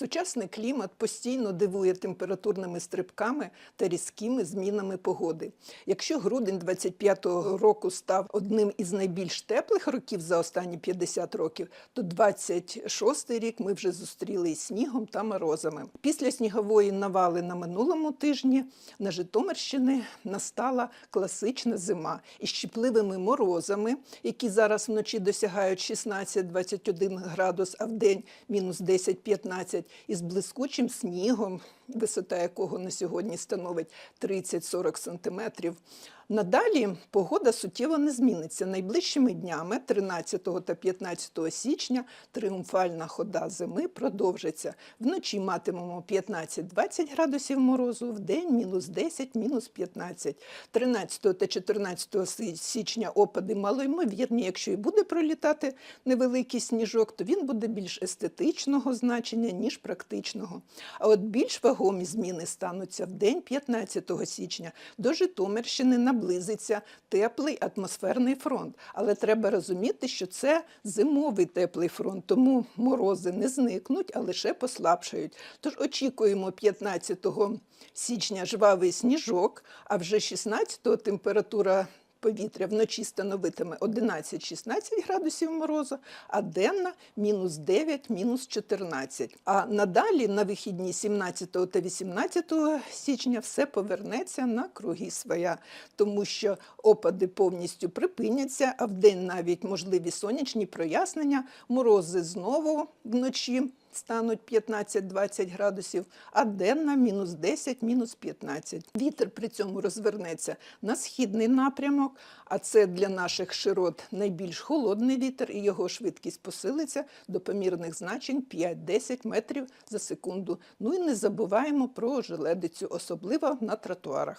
Сучасний клімат постійно дивує температурними стрибками та різкими змінами погоди. Якщо грудень 25-го року став одним із найбільш теплих років за останні 50 років, то 26-й рік ми вже зустріли із снігом та морозами. Після снігової навали на минулому тижні на Житомирщині настала класична зима із щепливими морозами, які зараз вночі досягають 16-21 градус, а вдень мінус 10-15, із блискучим снігом, висота якого на сьогодні становить 30-40 сантиметрів. Надалі погода суттєво не зміниться. Найближчими днями, 13 та 15 січня, тріумфальна хода зими продовжиться. Вночі матимемо 15-20 градусів морозу, в день мінус 10, мінус 15. 13 та 14 січня опади малоймовірні. Якщо і буде пролітати невеликий сніжок, то він буде більш естетичного значення, ніж практичного. А от більш вагомі зміни стануться в день 15 січня. До Житомирщини наблизиться теплий атмосферний фронт. Але треба розуміти, що це зимовий теплий фронт, тому морози не зникнуть, а лише послабшають. Тож очікуємо 15 січня жвавий сніжок, а вже 16-го температура повітря вночі становитиме 11-16 градусів морозу, а денна мінус 9, мінус 14. А надалі на вихідні 17 та 18 січня все повернеться на круги своя, тому що опади повністю припиняться, а вдень навіть можливі сонячні прояснення, морози знову вночі стануть 15-20 градусів, а денна мінус 10, мінус 15. Вітер при цьому розвернеться на східний напрямок, а це для наших широт найбільш холодний вітер, і його швидкість посилиться до помірних значень 5-10 метрів за секунду. Ну і не забуваємо про желедицю, особливо на тротуарах.